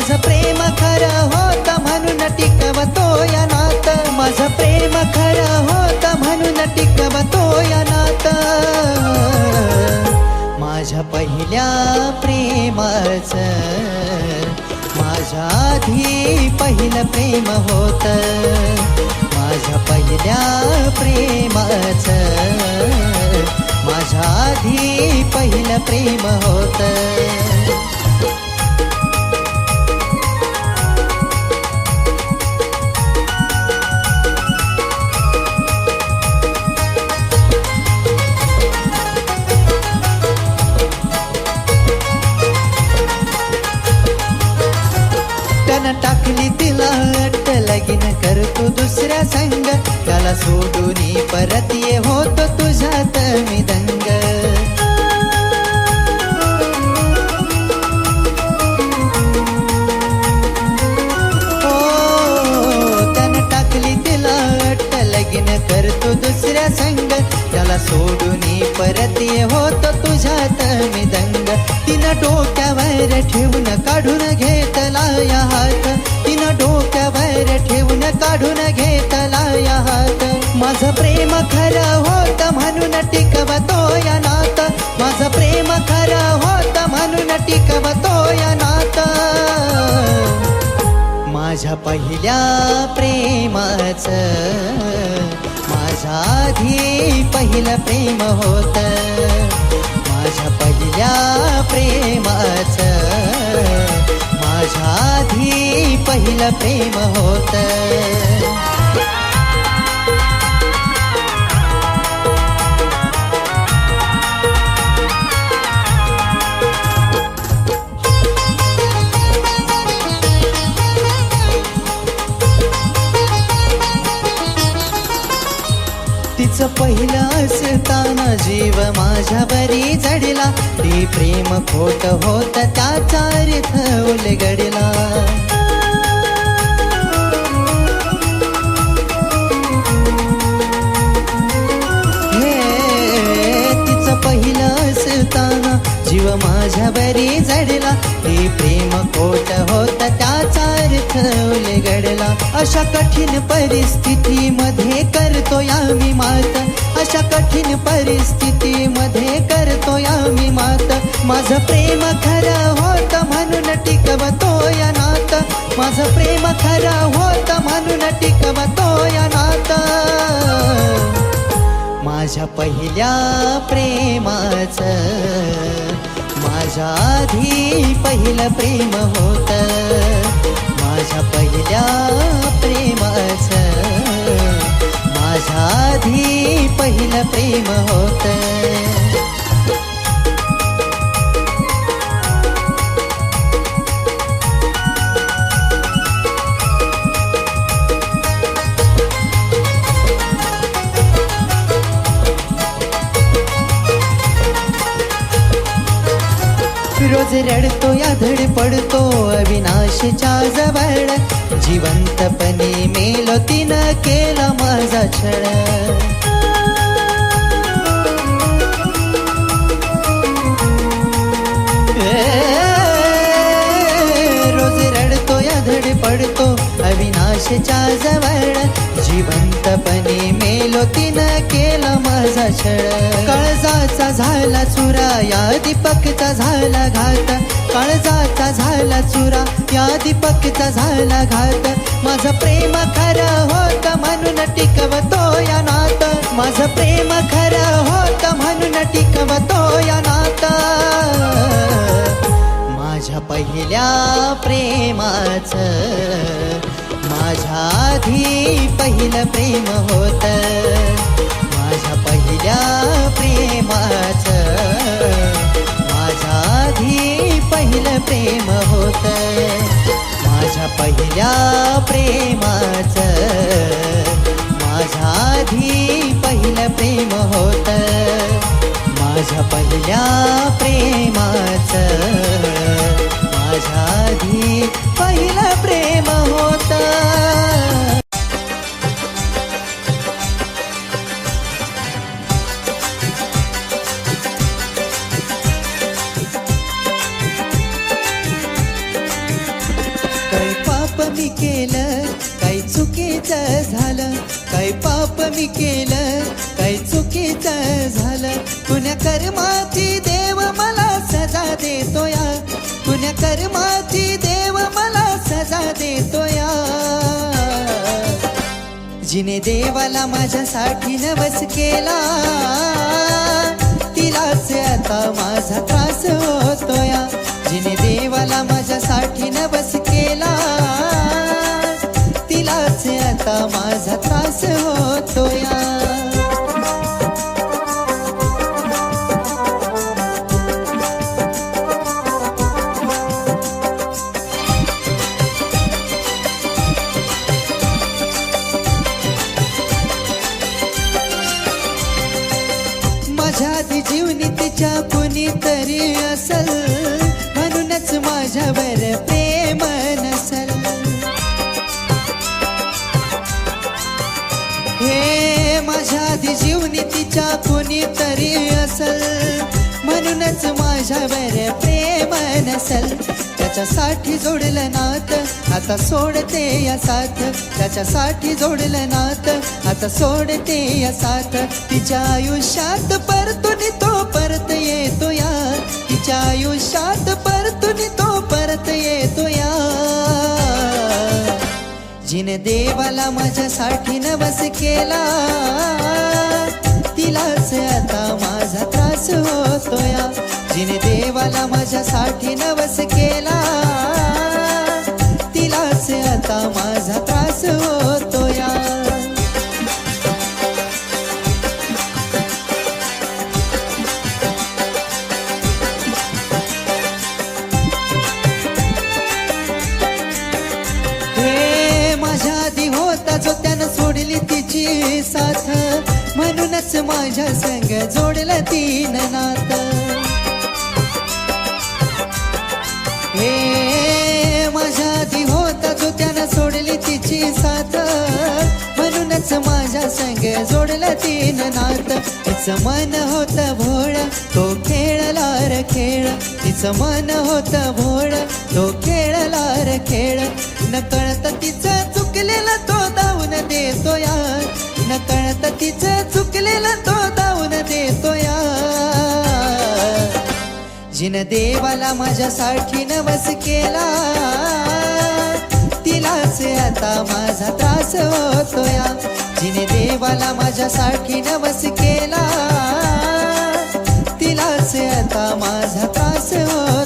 माझं प्रेम खरं होत म्हणून टिकवतो या नात. माझं प्रेम खरं होत म्हणून टिकवतो या नात. माझ्या पहिल्या प्रेमाच माझ्या आधी पहिलं प्रेम होत. माझ्या पहिल्या प्रेमाच माझ्या आधी पहिलं प्रेम होत. लागली तिला अट्ट लगीन करतो दुसऱ्या संग. त्याला सोडून परत ये होतो तुझ्यात मी दंग. हो त्यानं टाकली तिला अट्ट लगीन करतो दुसऱ्या संग. त्याला सोडून परत ये होतो तुझ्यात मी दंग. तिनं डोक्यावर ठेवून काढून घे माझ्या पहिल्या प्रेमाच. माझा आधी पहिलं प्रेम होत. माझ्या पहिल्या प्रेमाच. माझ्या आधी पहिलं प्रेम होत. देव जीव माझ्यावरी चढला. ते प्रेम खोट होत त्याचा अर्थ उलगडला. हे तिचं पहिलं असताना जीव माझ्यावरी जडला ते प्रेम खोट होत त्याचा ठरवले घडला अशा कठीण परिस्थितीमध्ये करतो आम्ही मात. अशा कठीण परिस्थितीमध्ये करतो आम्ही मात. माझं प्रेम खरं होत म्हणून टिकवतो या नात. माझं प्रेम खरं होत म्हणून टिकवतो या नात. माझ्या पहिल्या प्रेमाचं माझ्या आधी पहिलं प्रेम होतं. माझ्या पहिल्या प्रेमाच. माझ्या आधी पहिलं प्रेम होतं. अविनाशच्या जवळ. जिवंतपणे मेलो तिनं केला माझा छळ. रोज रडतो या धड पडतो अविनाशच्या जवळ. जिवंतपणे मेलो तिनं केला माझा छळ. कळजा झाला चुरा या दीपकचा झाला घात. काळजाचा झाला चुरा या दीपकचा झाला घात. माझं प्रेम खरं होत म्हणून टिकवतो या नात. माझं प्रेम खरं होत म्हणून टिकवतो या नात. माझ्या पहिल्या प्रेमाच माझ्या आधी पहिलं प्रेम होत. माझ्या पहिल्या प्रेमाच पहिलं प्रेम होत. माझ्या पहिल्या प्रेमाच. माझ्या आधी पहिलं प्रेम होत. माझ्या पहिल्या प्रेमाचं. तिने देवाला माझ्यासाठी नवस केला. तिलाच आता माझा त्रास होतोया. जिने देवाला माझ्यासाठी नवस केला. तिलाच आता माझा त्रास होतोया. हे माझ्या आधी जीवनी तिच्या कुणीतरी असल. म्हणूनच माझ्यावर प्रेम नसल. त्याच्यासाठी जोडलं नात आता सोडते या साथ. त्याच्यासाठी जोडलं नात आता सोडते या साथ. तिच्या आयुष्यात परतून तो परत येतो या तिच्या आयुष्यात परतून तो परत येतो या जिने देवाला माझ्यासाठी नवस केला तिलाच आता माझा त्रास होतोया. जिने देवाला माझ्यासाठी नवस केला तिलाच आता माझा त्रास होतो म्हणूनच माझ्या संग जोडलं तीन नात. तिचं मन होत भोळ तो खेळला र खेळ. तिचं मन होत भोळ तो खेळला र खेळ. न कळत तिचं चुकलेलं तो धावून देतो या न कळत तिचं चुकलेलं तो धावून देतो या जिन देवाला माझ्यासाठी नवस केला. असे आता. माझा त्रास होतोया. जिने देवाला माझ्यासाठी नवस केला तिलाच आता. माझा त्रास होतो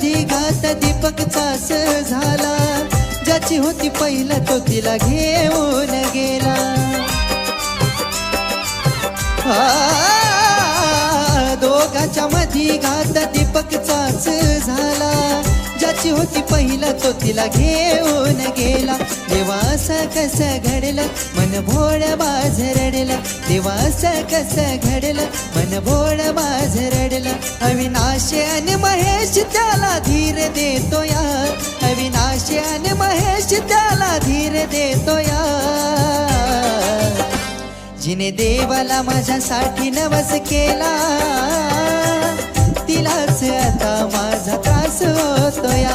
दोघाच्या घात दीपक चास झाला. ज्याची होती पहिला तो तिला घेऊन गेला. दोघाच्या मधी घात दीपकचाच झाला. ज्याची होती पहिला तो तिला घेऊन गेला. देवा असं कसं घडलं मन भोळ माझ रडलं. देवा असं कसं घडलं मन भोळ माझ रडलं. अविनाश आणि महेश त्याला धीर देतो या अविनाश आणि महेश त्याला धीर देतो या जिने देवाला माझ्यासाठी नवस केला तिलाच आता माझा त्रास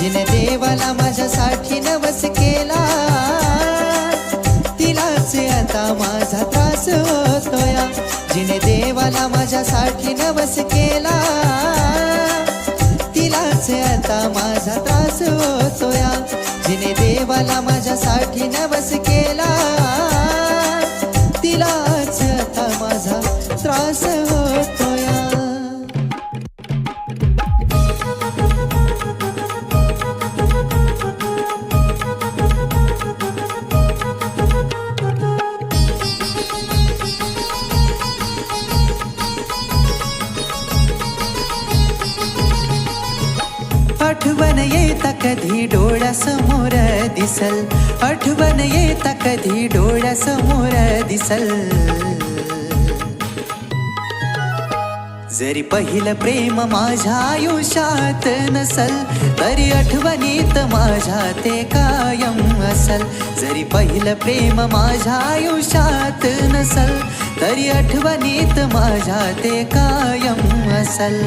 जिने देवाला माझ्यासाठी नवस केला तिलाच आता माझा त्रास होतोया. जिने देवाला माझ्यासाठी नवस केला तिलाच आता माझा त्रास होतोया. जिने देवाला माझ्यासाठी नवस केला तिलाच आता माझा त्रास होतो येता कधी डोळ्यासमोर दिसल? आठवण येता कधी डोळ्यासमोर दिसल? जरी पहिलं प्रेम माझ्या आयुष्यात नसल तरी आठवणीत माझ्या ते कायम असल. जरी पहिलं प्रेम माझ्या आयुष्यात नसल तरी आठवणीत माझ्या ते कायम असल.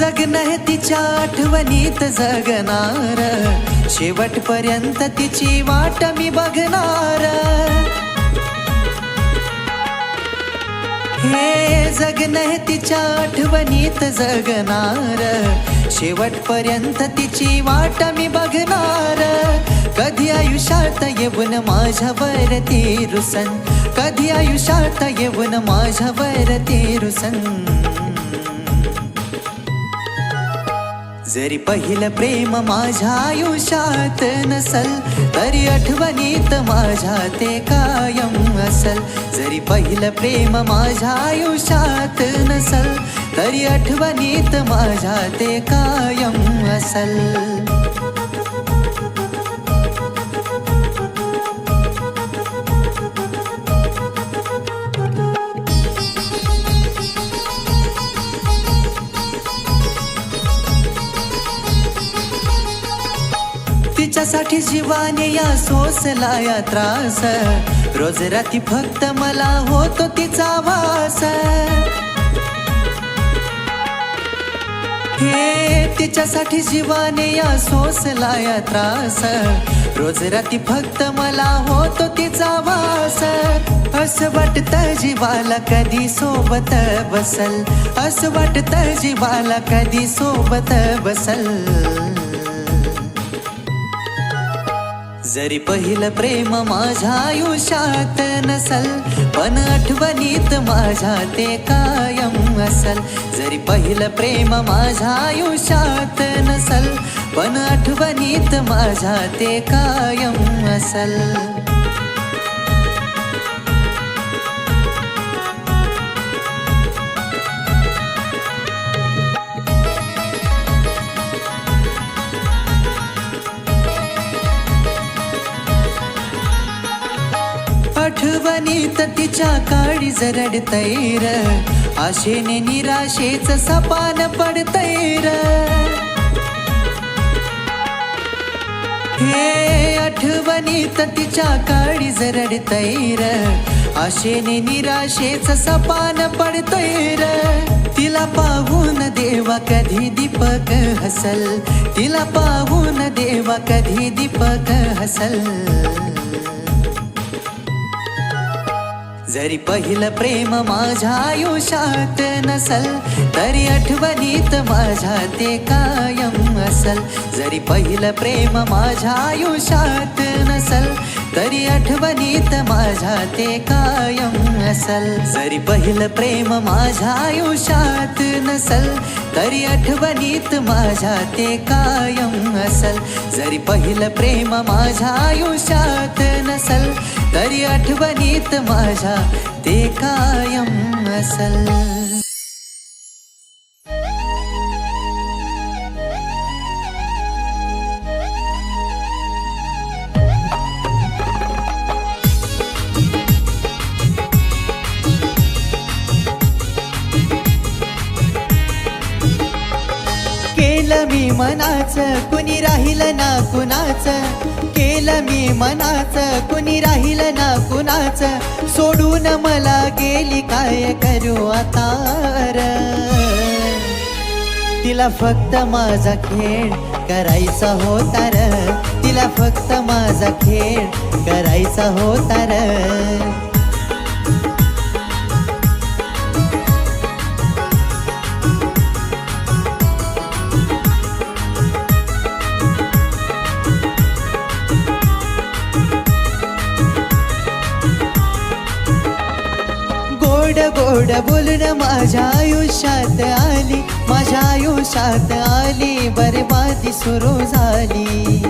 जगन तिच्या आठवणीत जगणार. शेवटपर्यंत तिची वाट मी बघणार. हे जगन हे तिच्या आठवणीत जगणार. शेवटपर्यंत तिची वाट मी बघणार. कधी आयुष्यात येऊन माझ्यावर ती रुसन कधी आयुष्यात येऊन माझ्यावर ती रुसन जरी पहिलं प्रेम माझ्या आयुष्यात नसल तरी आठवणीत माझ्या ते कायम असल. जरी पहिलं प्रेम माझ्या आयुष्यात नसल तरी आठवणीत माझ्या ते कायम असल. तिच्यासाठी जीवाने या सोसला या त्रास रोज राती फक्त मला होतो तिचा वास. हे तिच्यासाठी जीवाने या सोसला या त्रास रोज राती फक्त मला होतो तिचा वास. असं वाटत जीवाला कधी सोबत बसल. असं वाटत जीवाला कधी सोबत बसल. जरी पहिलं प्रेम माझ्या आयुष्यात नसल पण आठवणीत माझ्या ते कायम असल. जरी पहिलं प्रेम माझ्या आयुष्यात नसल पण आठवणीत माझ्या ते कायम असल. आठवणीत तिच्या काळी जरड तैर आशेने निराशेच सपान पडतैर हे आठवणीत तिच्या काळी जरड तैर आशेने निराशेच सपान पडतैर तिला पाहून देवा कधी दीपक हसल. तिला पाहून देवा कधी दीपक हसल. जरी पहिलं प्रेम माझ्या आयुष्यात नसल तरी आठवणीत माझ्या ते कायम असल. जरी पहिलं प्रेम माझ्या आयुष्यात नसल तरी आठवणीत माझ्या ते कायम असल. जरी पहिलं प्रेम माझ्या आयुष्यात नसल तरी आठवणीत माझ्या ते कायम असल. जरी पहिलं प्रेम माझ्या आयुष्यात नसल तरी आठवणीत माझ्या ते कायम असल. मनाच कुणी राहिलं ना कुणाचं? केलं मी मनाच कुणी राहिलं ना कुणाचं? सोडून मला गेली काय करू आता र? तिला फक्त माझा खेळ करायचा होता र. तिला फक्त माझा खेळ करायचा होता र. गोड गोड बोलून माझ्या आयुष्यात आली. माझ्या आयुष्यात आली बरबादी सुरू झाली.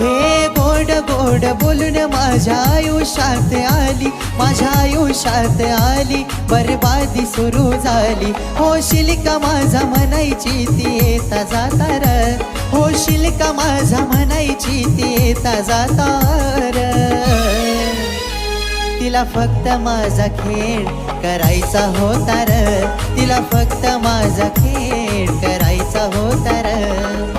हे गोड गोड बोलून माझ्या आयुष्यात आली. माझ्या आयुष्यात आली बरबादी सुरू झाली. होशील का माझा म्हणायची ती येता जाता र? होशील का माझा म्हणायची ती येता जाता र? तिला फक्त माझा खेळ करायचा होता र तिला फक्त माझा खेळ करायचा होता र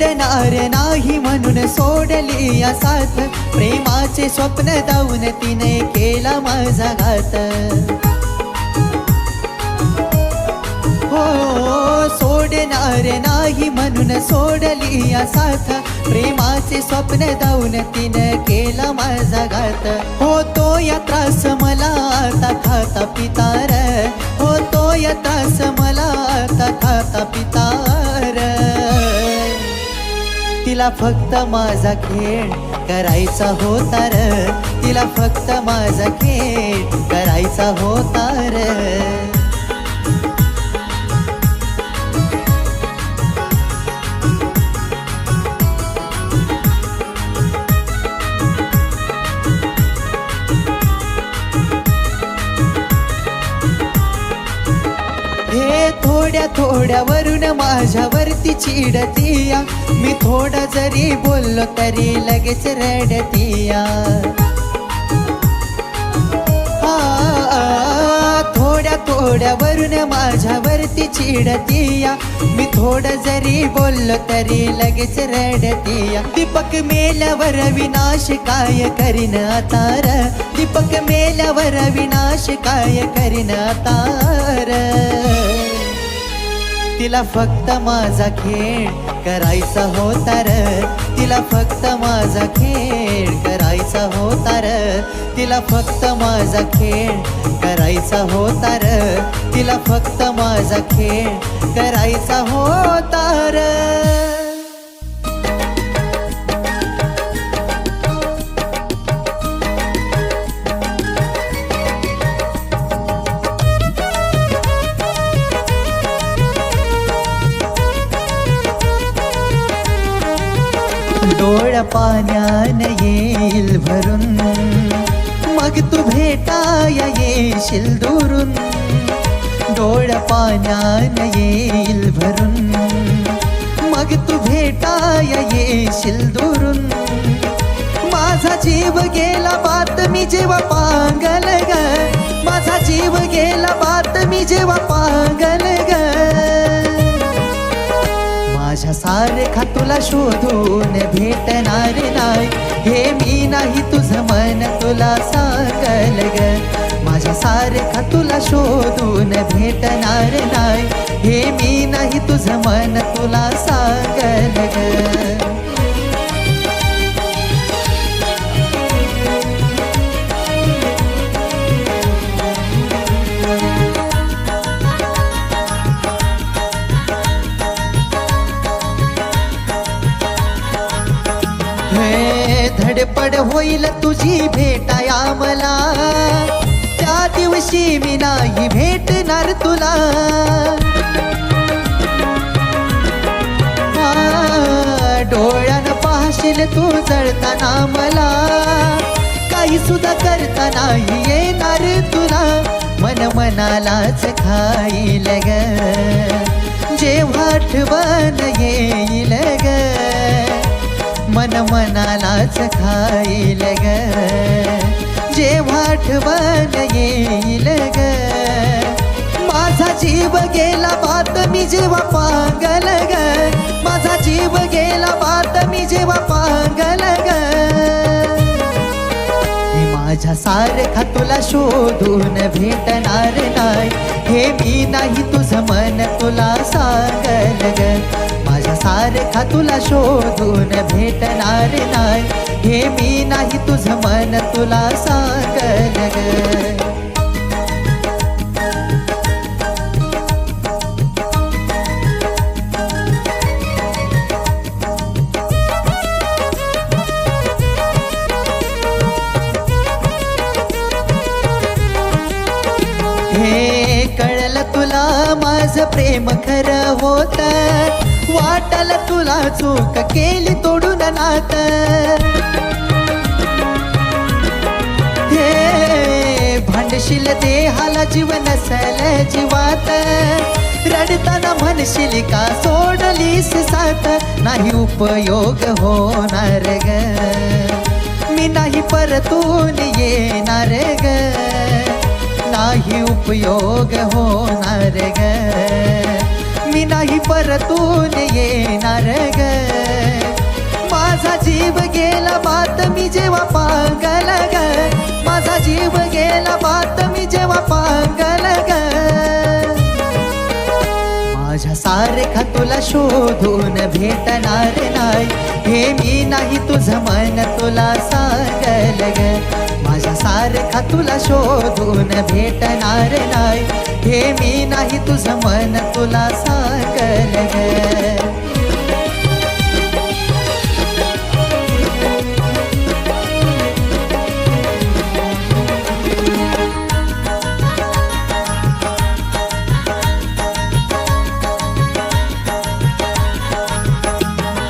सोडणार नाही म्हणून सोडली या साथ. प्रेमाचे स्वप्न जाऊन तिने केला माझा घात. हो सोडणार नाही म्हणून सोडली या साथ. प्रेमाचे स्वप्न जाऊन तिने केला माझा घात. हो तो या त्रास मला आता खाता पितार. हो तो या त्रास मला आता खाता पितार. तिला फक्त माझा खेळ करायचा होता र. तिला फक्त माझा खेळ करायचा होता र. थोड्यावरून माझ्यावरती चिडतीया. मी थोडा जरी बोललो तरी लगेच रडतीया. आ, थोड्या थोड्यावरून माझ्यावरती चिडतीया. मी थोडं जरी बोललो तरी लगेच रडतीया. दीपक मेल्यावर विनाश काय करीन तार दीपक मेल्यावर विनाश काय करीन तार तिला फक्त माझा खेळ करायचा होता र. तिला फक्त माझा खेळ करायचा होता र. तिला फक्त माझा खेळ करायचा होता र. तिला फक्त माझा खेळ करायचा होता र. डोळ पाण्यान येईल भरून. मग तू भेटाया येशील दुरून. डोळ पाण्यान येईल भरून. मग तू भेटाया येशील दुरून. माझा जीव गेला बात मी जेव्हा पांगल ग. माझा जीव गेला बात मी जेव्हा पांगल ग. सारखा तुला शोधून भेटणार नाही. हे मी नाही तुझं मन तुला सांगल ग. माझ्या सारखा तुला शोधून भेटणार नाही. हे मी नाही तुझं मन तुला सांगल ग. होईल तुझी भेटाया मला. त्या दिवशी मी नाही भेटणार तुला. डोळ्यानं पाहशील तू जळताना मला. काही सुद्धा करता नाही येणार तुला. मन मनालाच खाईल ग. जेव्हा आठवण येईल ग. मन मनालाच खाईल ग. जेव्हा आठवण येईल ग. माझा जीव गेला बात मी जेव्हा पांगल ग. माझा जीव गेला बात मी जेव्हा पांगल ग. माझ्या सारखा तुला शोधून भेटणार नाही. हे मी नाही तुझं मन तुला सांगल ग. सारखा तुला शोधून भेटणार नाही. हे मी नाही तुझ मन तुला सांगल हे कळलं तुला माझं प्रेम खरं होतं. वाटल तुला चूक केली तोडून नात. हे भांडशील देहाला जीव नसल जीवात. रडताना म्हणशील का सोडलीस सात नाही उपयोग होणार ग. मी नाही परतून येणार ग. नाही उपयोग होणार ग. मी नाही परतून येणार ग. माझा जीव गेला बात मी जेव्हा पागल ग. माझा जीव गेला बात मी जेव्हा पागल ग. माझ्या सारखा तुला शोधून भेटणार नाही. हे मी नाही तुझं मन तुला सांगल ग. सारखा तुला शोधून भेटणार नाही. हे मी नाही तुझं मन तुला सांगल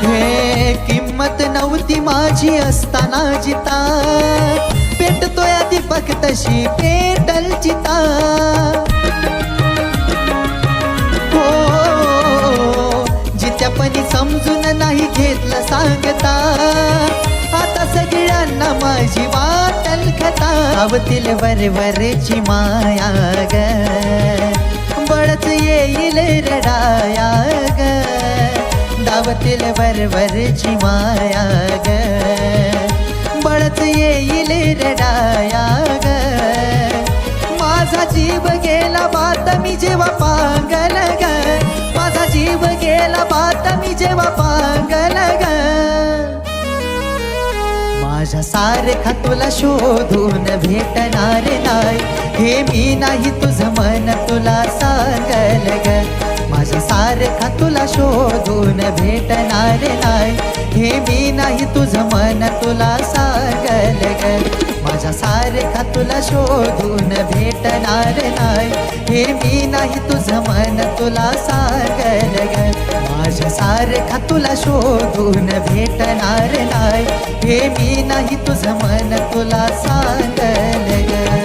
हे किंमत नव्हती माझी असताना जिता. भेटतोय दीपक तशी पेटल चिता हो जित्यापणी समजून नाही घेतलं सांगता आता सगळ्यांना माझी वाटल खता. आवतील वरवरची माया ग. बळच येईल रडाया ग. दावतील वरवरची माया ग. बळच येईल रडाया ग माझा जीव गेला बात मी जेव्हा पांगल ग. माझा जीव गेला बात मी जेव्हा पांगल ग. माझ्या सारखा तुला शोधून भेटणार नाही. हे मी नाही तुझं मन तुला सांगल ग. माझ्या सारखा तुला शोधून भेटणार नाही. हे मी नाही तुझं मन तुला सांगल ग. माझ्या सारखा तुला शोधून भेटणार नाही. हे मी नाही तुझं मन तुला सांगल ग. माझ्या सारखा तुला शोधून भेटणार नाही. हे मी नाही तुझं मन तुला सांगल